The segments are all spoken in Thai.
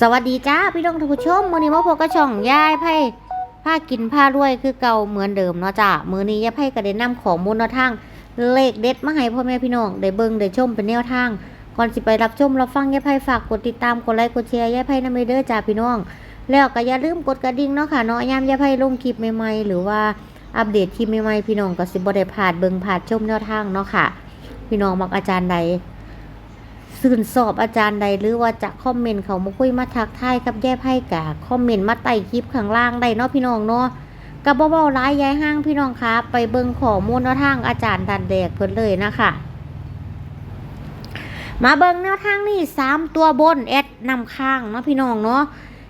สวัสดีจ้าพี่น้องท่านผู้ชมมือนี้มาพบกับช่องยายไพ่ผ้ากินผ้ารวยคือเก่าเหมือนเดิมเนาะจ้ามือนี้ยายไพ่ก็ได้นำของมูลนทาง เลขเด็ดมาให้พ่อแม่พี่น้องได้เบิ่งได้ชมเป็นแนวทาง ก่อนสิไปรับชมรับฟังยายไพ่ฝากกดติดตามกดไลค์กดแชร์ยายไพ่นำเด้อจ้าพี่น้อง แล้วก็อย่าลืมกดกระดิ่งเนาะค่ะเนาะยามยายไพ่ลงคลิปใหม่ๆหรือว่าอัปเดตคลิปใหม่ๆพี่น้องก็สิบ่ได้พลาดเบิ่งพลาดชมแนวทางเนาะค่ะ พี่น้องมักอาจารย์ใด สื่นสอบอาจารย์ใดหรือว่าจะคอมเมนต์เขามาคุยมาทักทายกับแย่ไพ่กะคอมเมนต์มาไต่คลิปข้างล่างได้เนาะพี่น้องเนาะกับเบาๆร้ายย้ายห้างพี่น้องคะไปเบิ่งข้อมูลแนวทางอาจารย์ดันแดกเพิ่นเลยนะคะมาเบิ่งแนวทางนี่สามตัวบนแอดนำข้างเนาะพี่น้องเนาะ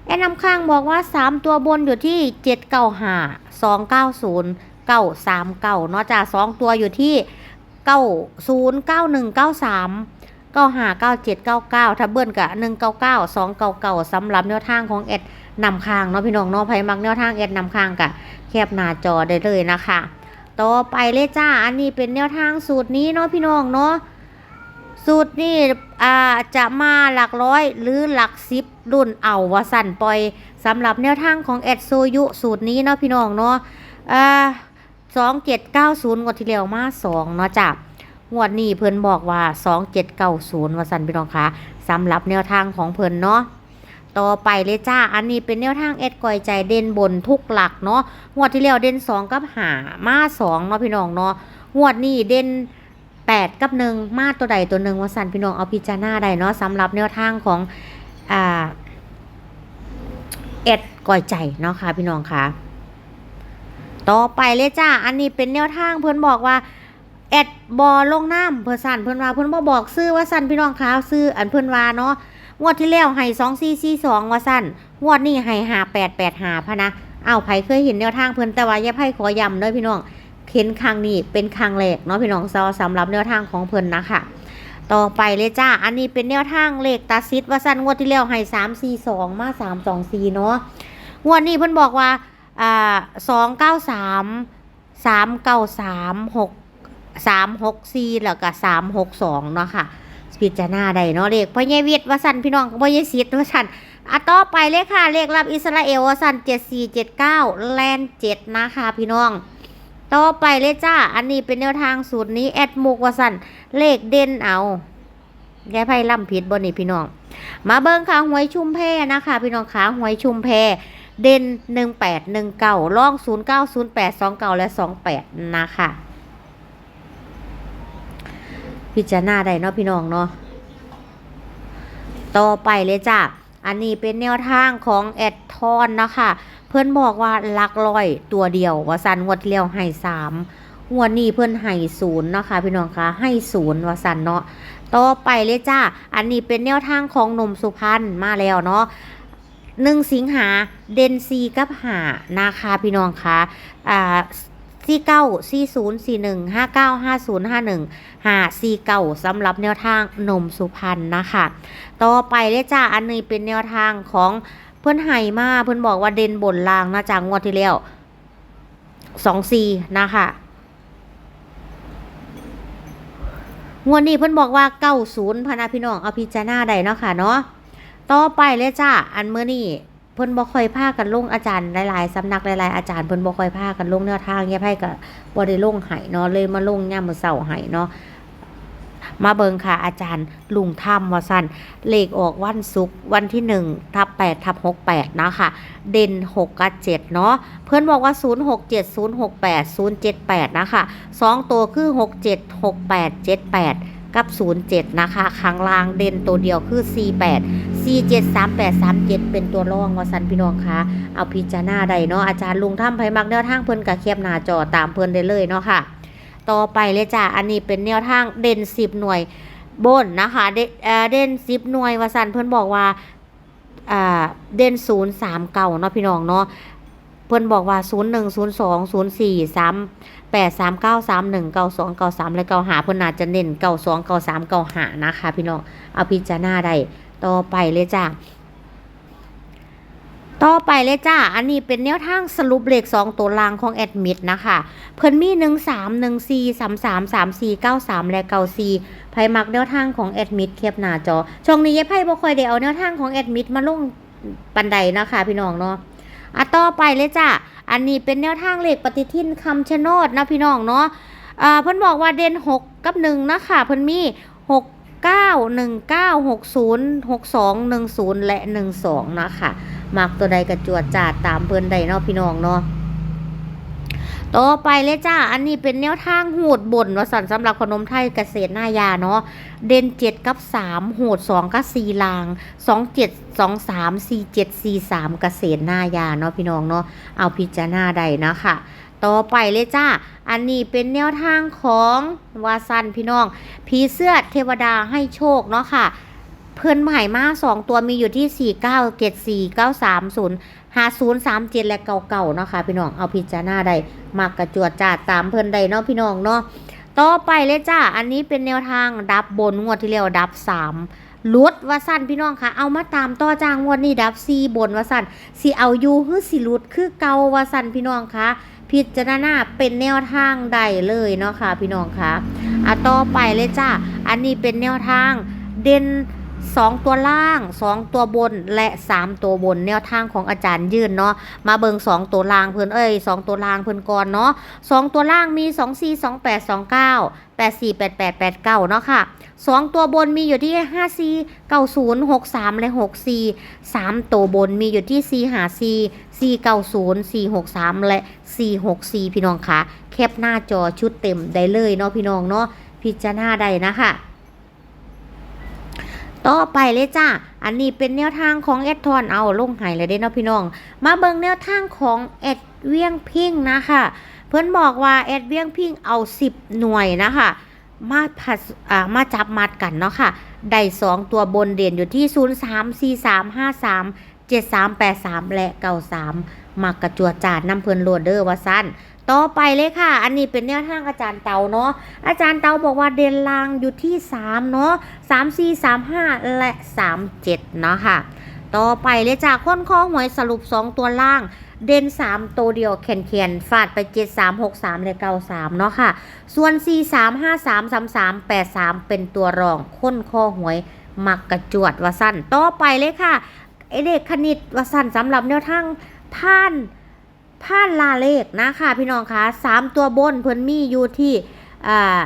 แอดนำข้างบอกว่าสามตัวบนอยู่ที่เจ็ดเก้าห้าสองเก้าศูนย์เก้าสามเก้าเนาะจ้าสองตัวอยู่ที่เก้าศูนย์เก้าหนึ่งเก้าสาม เก้าห้าเก้าเจ็ดเก้าเก้าถ้าเบิ้ลกะหนึ่งเก้าเก้าสองเก้าเก้าสำหรับแนวทางของแอดนำคางเนาะพี่น้องเนาะไผมักแนวทางแอดนำคางกะแคบหน้าจอได้เลยนะคะ ต่อไปเลยจ้า อันนี้เป็นแนวทางสูตรนี้เนาะพี่น้องเนาะสูตรนี้อ่าจะมาหลักร้อยหรือหลักสิบรุ่นเอาวสั่นปล่อยสำหรับแนวทางของแอดโซยุสูตรนี้เนาะพี่น้องเนาะอ่าสองเจ็ดเก้าศูนย์งวดที่แล้วมาสองเนาะจ้ะ งวดนี้เพิ่นบอกว่า 2790ว่าสันพี่น้องคะสำหรับแนวทางของเพิ่นเนาะต่อไปเลยจ้า อันนี้เป็นแนวทางเอ็ดก่อยใจเด่นบนทุกหลักเนาะ งวดที่แล้วเด่น2กับหามา2เนาะพี่น้องเนาะ งวดนี้เด่น8กับ1มาตัวใดตัวหนึ่งว่าสันพี่น้องเอาพิจารณาได้เนาะสำหรับแนวทางของอ่าเอ็ดก่อยใจเนาะค่ะพี่น้องค่ะ ต่อไปเลยจ้า อันนี้เป็นแนวทางเพิ่อนบอกว่า แอดบอลงน้ำเพื่อสั่นเพื่อนว่าเพื่อนบ่บอกซื้อว่าสั่นพี่น้องคะซื้ออันเพื่อนว่าเนาะงวดที่แล้วให้สองสี่สี่สองว่าสั่นงวดนี้ให้หาแปดแปดหาพะนะเอาไผเคยเห็นแนวทางเพื่อนแต่ว่าอย่าไผขอย้ำด้อพี่น้องเห็นครั้งนี้เป็นครั้งแรกเนาะพี่น้องซอสำหรับแนวทางของเพิ่นนะคะต่อไปเลยจ้า อันนี้เป็นแนวทางเลขตาซิดว่าสั่นงวดที่แล้วให้สามสี่สองมาสามสองสี่เนาะงวดนี้เพิ่นบอกว่าอ่าสองเก้าสามสามเก้าสามหก สามหกสี่แล้วก็สามหกสองเนาะค่ะพิจารณาได้เนาะเลขพ่อใหญ่เวียดว่าสันพี่น้องพ่อใหญ่สิทว่าสันอะต่อไปเลยค่ะเลขรับอิสราเอลว่าสันเจ็ดสี่เจ็ดเก้าแลนเจ็ดนะคะพี่น้อง ต่อไปเลยจ้า อันนี้เป็นแนวทางสูตรนี้แอดมุกว่าสันเลขเด่นเอาแกไพ่ล่ำผิดบนนี่พี่น้อง มาเบิ้งค่ะหวยชุมแพนะคะ พี่น้องขาหวยชุมแพเด่นหนึ่งแปดหนึ่งเก้าล่องศูนย์เก้าศูนย์แปดสองเก้าและสองแปดนะคะ พิจารณาได้เนาะพี่น้องเนาะต่อไปเลยจ้ะอันนี้เป็นแนวทางของแอดทอนนะคะ เพื่อนบอกว่าลักร้อยตัวเดียวว่าสันงวดที่แล้วให้สามงวดนี้เพื่อนให้ศูนย์นะคะพี่น้องคะให้ศูนย์ว่าสันเนาะต่อไปเลยจ้าอันนี้เป็นแนวทางของหนุ่มสุพรรณมาแล้วเนาะหนึ่งสิงหาเดนซีกับหานะคะพี่น้องคะอ่า สี่เก้าสี่ศูนย์สี่หนึ่งห้าเก้าห้าศูนย์ห้าหนึ่งหาสี่เก้าสำหรับแนวทางนมสุพรรณนะคะ ต่อไปเลยจ้าอันนี้เป็นแนวทางของเพื่อนไห่มาเพื่อนบอกว่าเด่นบนลางนะจากงวดที่แล้วสองสี่นะคะงวดนี้เพิ่อนบอกว่าเก้าศูนย์พนาพี่น้องเอาพิจารณาได้เนาะค่ะเนาะต่อไปเลยจ้าอันเมื่อนี้ เพิ่นบ่ค่อยพากันลงอาจารย์หลายๆสำนักหลายๆอาจารย์เพิ่นบ่ค่อยพากันลงแนวทางแยบให้ก็บ่ได้ลงให้เนาะเลยมาลงยามมื้อเช้าให้เนาะมาเบิงค่ะอาจารย์ลุงถ้ำว่าซั่นเลขออกวันศุกร์วันที่1ทับ8ทับ68นะคะเด่น6กับ7เนาะเพิ่อนบอกว่า067 068 078นะคะสองตัวคือ67 68 78กับ 07 นะคะข้างล่างเด่นตัวเดียวคือ 48 47 38 37 เป็นตัวรองว่าสันพี่น้องคะเอาพิจารณาได้เนาะอาจารย์ลุงถ้ำไพมักแนวทางเพิ่นกับเคียบหน้าจอตามเพิ่นได้เลยเนาะค่ะ ต่อไปเลยจ้ะอันนี้เป็นแนวทางเด่น 10 หน่วยบนนะคะเด่น10 หน่วยว่าสันเพิ่นบอกว่าอ่าเด่น0 3เก่าเนาะพี่น้องเนาะเพิ่นบอกว่า 0 1 0 2 0 4 3แปดสามเก้าสามหนึ่าสองเก้าสามและเก้าหาเพิ่นอาจจะเน้นเก้าสองเก้าสามเก้าหานะคะ พี่น้อง เอาพิจารณาได้ ต่อไปเลยจ้ะต่อไปเลยจ้า อันนี้เป็นแนวทางสรุปเลข2ตัวรางของแอดมิดนะคะ เพิ่นมี 1 3 1 4 3 3 3 4 9 3 และ 94ไพ่มักแนวทางของแอดมิดเคียบหน้าจอ ช่วงนี้ยายไพ่บ่ค่อยได้เอาแนวทางของแอดมิดมาลงปันใดนะคะ พี่น้องเนาะอะต่อไปเลยจ้า อันนี้เป็นแนวทางเลขปฏิทินคำชะโนดนะพี่น้องเนาะ อ่า เพิ่นบอกว่าเด่น6 กับ1นะคะ เพิ่นมี 6 9 1 9 6 0 6 2 1 0 และ 12 นะคะมักตัวใดกระจวดจาดตามเพิ่นใดเนาะพี่น้องเนาะต่อไปเลยจ้า อันนี้เป็นแนวทางหูดบนวสันสำหรับขนมไทยเกษตรหน้ายาเนาะ เด่น7กับ3โหด2กับ4ลาง2 7 2 3 4 7 4 3เกษตรหน้ายาเนาะพี่น้องเนาะ เอาพิจารณาใดนะคะ ต่อไปเลยจ้า อันนี้เป็นแนวทางของวาซันพี่น้อง ผีเสื้อเทวดาให้โชคเนาะค่ะ เพื่อนใหม่มาสองตัวมีอยู่ที่4 9 7 4 9 3 0 5 0 3 7และเก่าๆเนาะค่ะพี่น้อง เอาพิจารณาได้มากกระจวดจาดตามเพื่อนใดเนาะพี่น้องเนาะ ต่อไปเลยจ้า อันนี้เป็นแนวทางดับบนงวดที่แล้วดับ3 ลุดว่าสั้นพี่น้องค่ะเอามาตามต่อจ้างวดนี้ดับซีบนว่าสั้นสีเอาอยู่คือสีลุดคือเกาว่าสั้นพี่น้องค่ะพิจารณาเป็นแนวทางใดเลยเนาะค่ะพี่น้องค่ะอะต่อไปเลยจ้าอันนี้เป็นแนวทางเด่น 2 ตัวล่าง 2 ตัวบนและ 3 ตัวบนแนวทางของอาจารย์ยื่นเนาะมาเบิง2 ตัวล่างเพิ่อนเอ้ย2 ตัวล่างเพิ่อนก่อนเนาะ2ตัวล่างมี 2 4 2 8 2 9 8 4 8 8 8 9 เนาะค่ะ 2 ตัวบนมีอยู่ที่ 5 4 9 0 6 3 และ 6 4 3 ตัวบนมีอยู่ที่ 4 5 4 4 9 0 4 6 3 และ 4 6 4 พี่น้องคะแคปหน้าจอชุดเต็มได้เลยเนาะพี่น้องเนาะพิจารณาได้นะคะ ต่อไปเลยจ้า อันนี้เป็นแนวทางของแอดทอนเอาลงหายเลยเด้เนาะพี่น้อง มาเบิ่งแนวทางของแอดเวียงพิงนะคะ เพื่อนบอกว่าแอดเวียงพิงเอา 10 หน่วยนะคะ มาผัดอ่ามาจับมัดกันเนาะค่ะ ได้ 2 ตัวบนเด่นอยู่ที่ 0 3 4 3 5 3 7 3 8 3 และ 93 มักกระจวดจาดน้ำเพลินโรดเดอร์ว่าสั้น ต่อไปเลยค่ะ อันนี้เป็นแนวทางอาจารย์เตาเนาะ อาจารย์เตาบอกว่าเด่นลางอยู่ที่ 3 เนาะ3 4 3 5 และ 37เนาะค่ะต่อไปเลยจากค้นข้อหวยสรุป 2 ตัวล่าง เด่น 3 ตัวเดียวแขนแขนฟาดไป 7 3 6 3และ93 เนาะค่ะ ส่วน 4 3 5 3 3 3 8 3 เป็นตัวรองค้นข้อหวยมักกระจวดวาสั้น ต่อไปเลยค่ะไอเด็กคณิตวาสั้นสำหรับแนวทางผ่าน ผ่านลาเลขนะคะพี่น้องคะสามตัวบนเพิ่นมีอยู่ที่อ่า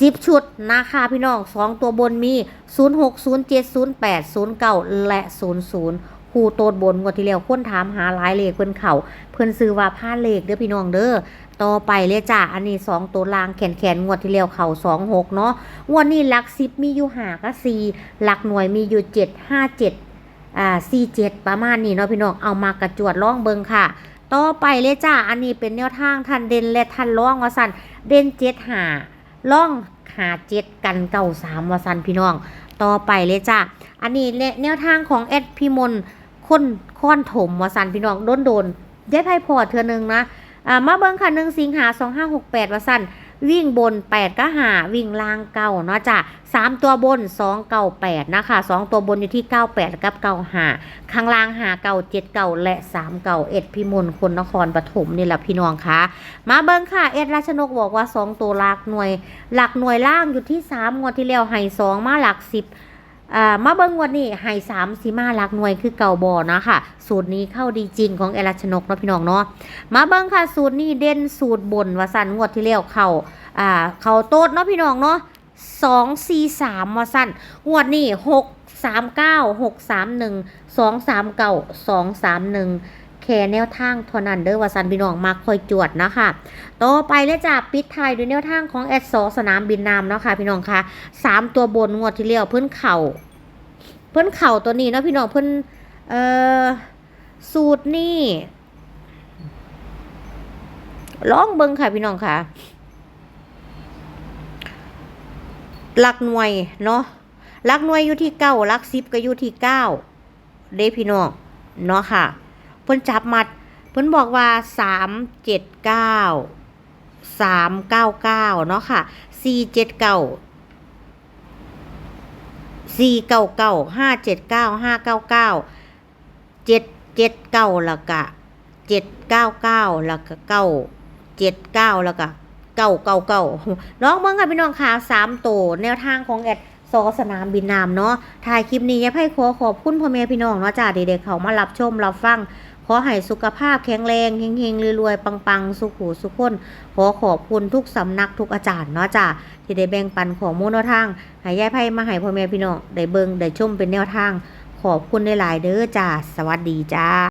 สิบชุดนะคะพี่น้องสองตัวบนมี 0 6 0 7 0 8 0 9 และ 0 0คู่โตดบนงวดที่แล้วคนถามหาหลายเลขเพิ่นเขาเพิ่นซื้อว่าผ้าเลขเด้อพี่น้องเด้อต่อไปเลยจ้าอันนี้2ตัวล่างแขนแขนงวดที่แล้วเข่า2 6เนาะงวดนี้หลัก10มีอยู่5กับ4หลักหน่วยมีอยู่7 5 7 อ่า4 7ประมาณนี้เนาะพี่น้องเอามากระจวดล่องเบิงค่ะ ต่อไปเลยจ้าอันนี้เป็นแนวทางทันเด่นและทันล่องวาสันเด่นเจ็ดหาล่องหาเจ็ดกันเก่าสามวสันพี่น้อง ต่อไปเลยจ้ะอันนี้แนวทางของแอดพิมลคนค้อนถมวสันพี่น้องโดนโดนได้ไพ่พอร์ตเธอหนึ่งนะอ่ามาเบิ้งค่ะหนึ่งสิงหาสองห้าหกแปดวสัน วิ่งบนแปดก็หาวิ่งล่างเก้าเนาะจ้ะสามตัวบนสองเก้าแปดนะคะสองตัวบนอยู่ที่เก้าแปดกับเก้าหาข้างล่างหาเก้าเจ็ดเก้าและสามเก้าเอ็ดพิมลคนนครปฐมนี่แหละพี่น้องคะมาเบิ้งค่ะเอ็ดราชนกบอกว่าสองตัวหลักหน่วย หลักหน่วยล่างอยู่ที่สามงวดที่แล้วให้สองมาหลักสิบ อ่ามาเบิ้งวันนี้ไฮสามสีมาลักหน่วยคือเก่าบอนะค่ะ สูตรนี้เข้าดีจริงของเอดราชนกเนาะพี่น้องเนาะมาเบิ้งค่ะสูตรนี้เด่นสูตรบนวสันงวดที่เล้วเข้าอ่าเข่าโต๊ดเนาะพี่น้องเนาะสองสี่สามวสันงวดนี้หกสามเก้าหกสามหนึ่งสองสามเก้าสองสามหนึ่ง แค่แนวทางเท่านั้นเด้อว่าสันพี่น้องมาคอยจวดนะคะต่อไปเลยจ้ะปิดท้ายด้วยแนวทางของแอดสอสนามบินน้ำเนาะค่ะพี่น้องคะสามตัวบนงวดที่แล้วเพิ่อนเข่าเพิ่อนเข่าตัวนี้เนาะพี่น้องเพิ่อนเอ่อสูตรนี่ลองเบิ่งค่ะพี่น้องค่ะ หลักหน่วยเนาะหลักหน่วยอยู่ที่เก้าหลักสิบก็อยู่ที่เก้าเด้พี่น้องเนาะค่ะ เพิ่นจับมัด เพิ่นบอกว่าสามเจ็ดเก้าสามเก้าเก้าเนาะค่ะสี่เจ็ดเก้าสี่เก้าเก้าห้าเจ็ดเก้าห้าเก้าเก้าเจ็ดเจ็ดเก้าแล้วก็เจ็ดเก้าเก้าแล้วก็เก้าเจ็ดเก้าแล้วก็เก้าเก้าเก้าน้องเมืองค่ะพี่น้องค่ะสามโตวแนวทางของแอดซสนามบินนามเนาะถ่ายคลิปนี้ยายไพ่ขอขอบคุณพ่อแม่พี่น้องเนาะจ้าเด็กๆเขามารับชมรับฟัง อให้สุขภาพแข็งแรงเฮงๆรวยๆปังๆ สุขหูสุขคนขอขอบคุณทุกสำนักทุกอาจารย์เนาะจ้าที่ได้แบ่งปันของมูลนทางหายายไพ่มาให้พ่อแม่พี่น้องได้เบิ่งได้ชมเป็นแนวทาง ขอบคุณหลายเด้อจ้าสวัสดีจ้า